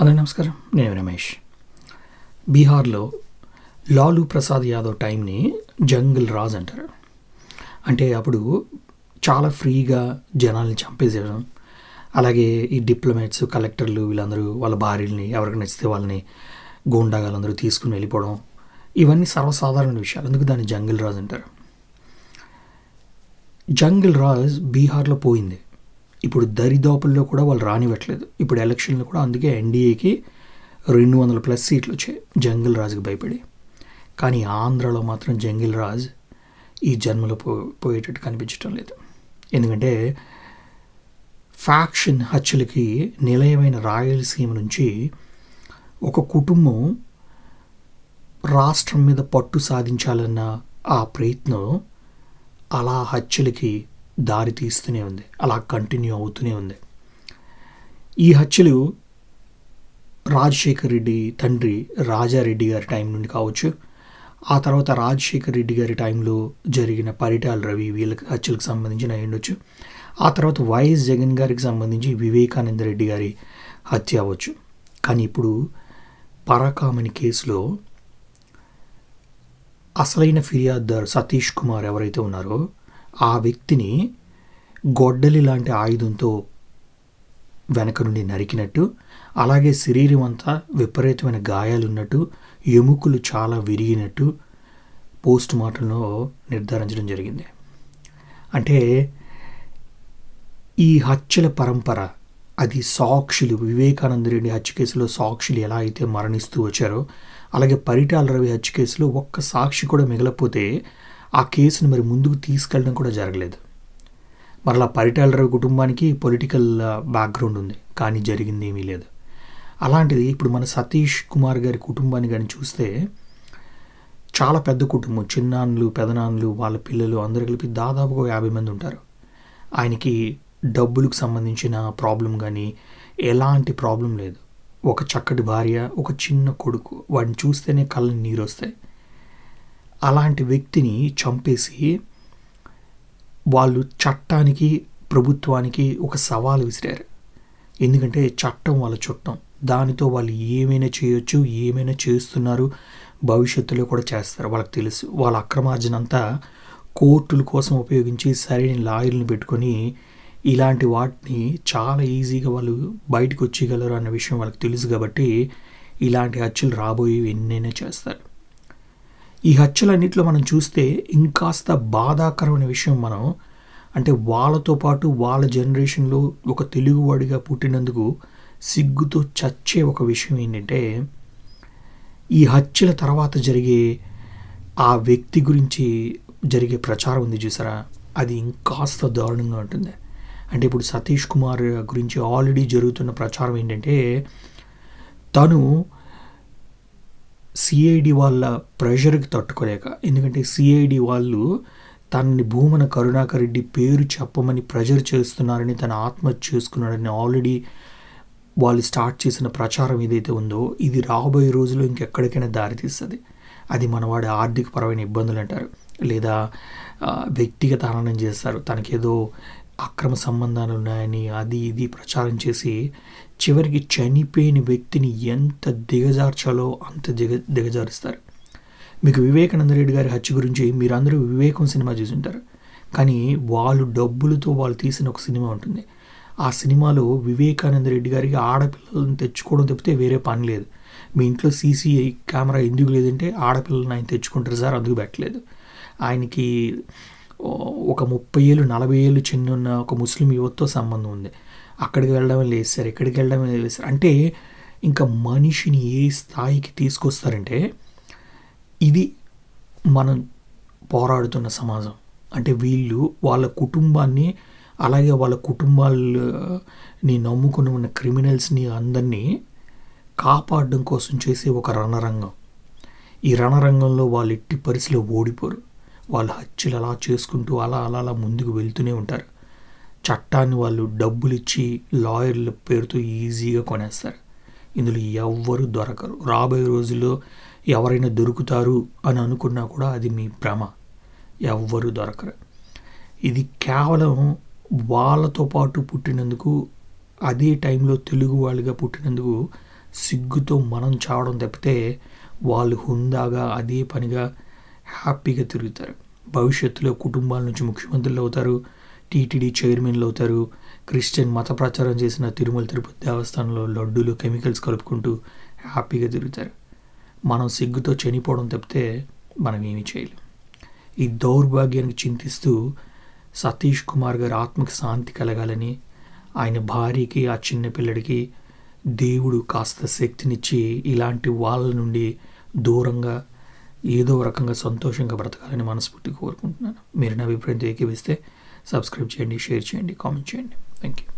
Hello నమస్కారం. నేను రమేష్. బీహార్లో లాలూ ప్రసాద్ యాదవ్ టైంని జంగిల్ రాజ్ అంటారు. అంటే అప్పుడు చాలా ఫ్రీగా జనాల్ని చంపేసేయడం. అలాగే ఈ డిప్లొమేట్స్ కలెక్టర్లు వీళ్ళందరూ వాళ్ళ భార్యల్ని ఎవరికి నచ్చితే వాళ్ళని గూండాగాలందరూ తీసుకుని వెళ్ళిపోవడం. ఇవన్నీ సర్వసాధారణ విషయాలు. అందుకు దాన్ని జంగిల్ రాజ్ అంటారు. జంగిల్ రాజ్ బీహార్లో పోయింది. ఇప్పుడు దరిదాపుల్లో కూడా వాళ్ళు రానివ్వట్లేదు. ఇప్పుడు ఎలక్షన్లు కూడా అందుకే ఎన్డీఏకి రెండు వందల ప్లస్ సీట్లు వచ్చాయి. జంగిల్ రాజుకి భయపడి. కానీ ఆంధ్రలో మాత్రం జంగిల్ రాజ్ ఈ జన్మలో పో పోయేటట్టు కనిపించడం లేదు. ఎందుకంటే ఫ్యాక్షన్ హత్యలకి నిలయమైన రాయలసీమ నుంచి ఒక కుటుంబం రాష్ట్రం మీద పట్టు సాధించాలన్న ఆ ప్రయత్నం అలా హత్యలకి దారి తీస్తూనే ఉంది. అలా కంటిన్యూ అవుతూనే ఉంది. ఈ హత్యలు రాజశేఖర్ రెడ్డి తండ్రి రాజారెడ్డి గారి టైం నుండి కావచ్చు. ఆ తర్వాత రాజశేఖర్ రెడ్డి గారి టైంలో జరిగిన పరిటాల రవి వీళ్ళకి హత్యలకు సంబంధించిన అయ్యుండొచ్చు ఆ తర్వాత వైఎస్ జగన్ గారికి సంబంధించి వివేకానంద రెడ్డి గారి హత్య అవ్వచ్చు. కానీ ఇప్పుడు పరకామణి కేసులో అసలైన ఫిర్యాదుదారు సతీష్ కుమార్ ఎవరైతే ఉన్నారో ఆ వ్యక్తిని గొడ్డలి లాంటి ఆయుధంతో వెనక నుండి నరికినట్టు అలాగే శరీరం అంతా విపరీతమైన గాయాలు ఉన్నట్టు ఎముకలు చాలా విరిగినట్టు పోస్ట్ మార్టంలో నిర్ధారించడం జరిగింది. అంటే ఈ హత్యల పరంపర అది సాక్షులు వివేకానంద రెడ్డి హత్య కేసులో సాక్షులు ఎలా అయితే మరణిస్తూ వచ్చారో అలాగే పరిటాల రవి హత్య కేసులో ఒక్క సాక్షి కూడా మిగలకపోతే ఆ కేసును మరి ముందుకు తీసుకెళ్ళడం కూడా జరగలేదు. మరలా పరిటాల రవి కుటుంబానికి పొలిటికల్ బ్యాక్గ్రౌండ్ ఉంది. కానీ జరిగింది ఏమీ లేదు. అలాంటిది ఇప్పుడు మన సతీష్ కుమార్ గారి కుటుంబాన్ని కానీ చూస్తే చాలా పెద్ద కుటుంబం. చిన్నాన్లు పెదనాన్లు వాళ్ళ పిల్లలు అందరు కలిపి దాదాపుగా యాభై మంది ఉంటారు. ఆయనకి డబ్బులకు సంబంధించిన ప్రాబ్లం కానీ ఎలాంటి ప్రాబ్లం లేదు. ఒక చక్కటి భార్య ఒక చిన్న కొడుకు. వాడిని చూస్తేనే కళ్ళని నీరు వస్తాయి అలాంటి వ్యక్తిని చంపేసి వాళ్ళు చట్టానికి ప్రభుత్వానికి ఒక సవాల్ విసిరారు. ఎందుకంటే చట్టం వాళ్ళ చుట్టం. దానితో వాళ్ళు ఏమైనా చేయొచ్చు ఏమైనా చేస్తున్నారు భవిష్యత్తులో కూడా చేస్తారు. వాళ్ళకి తెలుసు. వాళ్ళ అక్రమార్జన అంతా కోర్టుల కోసం ఉపయోగించి సరైన లాయర్ని పెట్టుకొని ఇలాంటి వాటిని చాలా ఈజీగా వాళ్ళు బయటకు వచ్చేయగలరు అన్న విషయం వాళ్ళకి తెలుసు కాబట్టి ఇలాంటి హత్యలు రాబోయేవి ఎన్నైనా చేస్తారు. ఈ హత్యలన్నింటిలో మనం చూస్తే ఇంకాస్త బాధాకరమైన విషయం మనం అంటే వాళ్ళతో పాటు వాళ్ళ జనరేషన్లో ఒక తెలుగువాడిగా పుట్టినందుకు సిగ్గుతో చచ్చే ఒక విషయం ఏంటంటే ఈ హత్యల తర్వాత జరిగే ఆ వ్యక్తి గురించి జరిగే ప్రచారం ఉంది చూసారా? అది ఇంకాస్త దారుణంగా ఉంటుంది. అంటే ఇప్పుడు సతీష్ కుమార్ గురించి ఆల్రెడీ జరుగుతున్న ప్రచారం ఏంటంటే తను సిఐడి వాళ్ళ ప్రెషర్కి తట్టుకోలేక. ఎందుకంటే సిఐడి వాళ్ళు తనని భూమన కరుణాకర్ రెడ్డి పేరు చెప్పమని ప్రెషర్ చేస్తున్నారని తన ఆత్మహత్య చేసుకున్నాడని ఆల్రెడీ వాళ్ళు స్టార్ట్ చేసిన ప్రచారం ఏదైతే ఉందో ఇది రాబోయే రోజుల్లో ఇంకెక్కడికైనా దారితీస్తుంది అది మనవాడి ఆర్థికపరమైన ఇబ్బందులు అంటారు. లేదా వ్యక్తిగత హననం చేస్తారు. తనకేదో అక్రమ సంబంధాలు ఉన్నాయని అది ఇది ప్రచారం చేసి చివరికి చనిపోయిన వ్యక్తిని ఎంత దిగజార్చాలో అంత దిగ దిగజారుస్తారు. మీకు వివేకానంద రెడ్డి గారి హత్య గురించి మీరందరూ వివేకం సినిమా చూసుంటారు. కానీ వాళ్ళు డబ్బులతో వాళ్ళు తీసిన ఒక సినిమా ఉంటుంది. ఆ సినిమాలో వివేకానంద రెడ్డి గారికి ఆడపిల్లలను తెచ్చుకోవడం తప్పితే వేరే పని లేదు. మీ ఇంట్లో సీసీ కెమెరా ఎందుకు లేదంటే ఆడపిల్లలను ఆయన తెచ్చుకుంటారు సార్ అందుకు పెట్టలేదు. ఆయనకి ఒక ముప్పై ఏళ్ళు నలభై ఏళ్ళు చిన్న ఒక ముస్లిం యువతతో సంబంధం ఉంది. అక్కడికి వెళ్ళడం లేదు సార్ వెళ్ళడమే వెళ్ళడం లేదు సార్. అంటే ఇంకా మనిషిని ఏ స్థాయికి తీసుకొస్తారంటే ఇది మనం పోరాడుతున్న సమాజం. అంటే వీళ్ళు వాళ్ళ కుటుంబాన్ని అలాగే వాళ్ళ కుటుంబాలని నమ్ముకుని ఉన్న క్రిమినల్స్ని అందరినీ కాపాడడం కోసం చేసే ఒక రణరంగం. ఈ రణరంగంలో వాళ్ళు ఎట్టి పరిస్థితిలో ఓడిపోరు. వాళ్ళు హత్యలు అలా చేసుకుంటూ అలా అలా అలా ముందుకు వెళ్తూనే ఉంటారు. చట్టాన్ని వాళ్ళు డబ్బులు ఇచ్చి లాయర్ల పేరుతో ఈజీగా కొనేస్తారు. ఇందులో ఎవ్వరు దొరకరు. రాబోయే రోజుల్లో ఎవరైనా దొరుకుతారు అని అనుకున్నా కూడా అది మీ భ్రమ. ఎవ్వరు దొరకరు. ఇది కేవలం వాళ్ళతో పాటు పుట్టినందుకు అదే టైంలో తెలుగు వాళ్ళుగా పుట్టినందుకు సిగ్గుతో మనం చావడం తప్పితే వాళ్ళు హుందాగా అదే పనిగా హ్యాపీగా తిరుగుతారు. భవిష్యత్తులో కుటుంబాల నుంచి ముఖ్యమంత్రులు అవుతారు టీటీడీ చైర్మన్లు అవుతారు క్రిస్టియన్ మత ప్రచారం చేసిన తిరుమల తిరుపతి దేవస్థానంలో లడ్డూలు కెమికల్స్ కలుపుకుంటూ హ్యాపీగా తిరుగుతారు. మనం సిగ్గుతో చనిపోవడం తప్పితే మనం ఏమీ చేయలేం. ఈ దౌర్భాగ్యానికి చింతిస్తూ సతీష్ కుమార్ గారి ఆత్మకి శాంతి కలగాలని ఆయన భార్యకి ఆ చిన్నపిల్లడికి దేవుడు కాస్త శక్తినిచ్చి ఇలాంటి వాళ్ళ నుండి దూరంగా ఏదో రకంగా సంతోషంగా బ్రతకాలని మనస్ఫూర్తిగా కోరుకుంటున్నాను. మీరు నా అభిప్రాయంతో ఏకీవిస్తే సబ్స్క్రైబ్ చేయండి షేర్ చేయండి కామెంట్ చేయండి. Thank you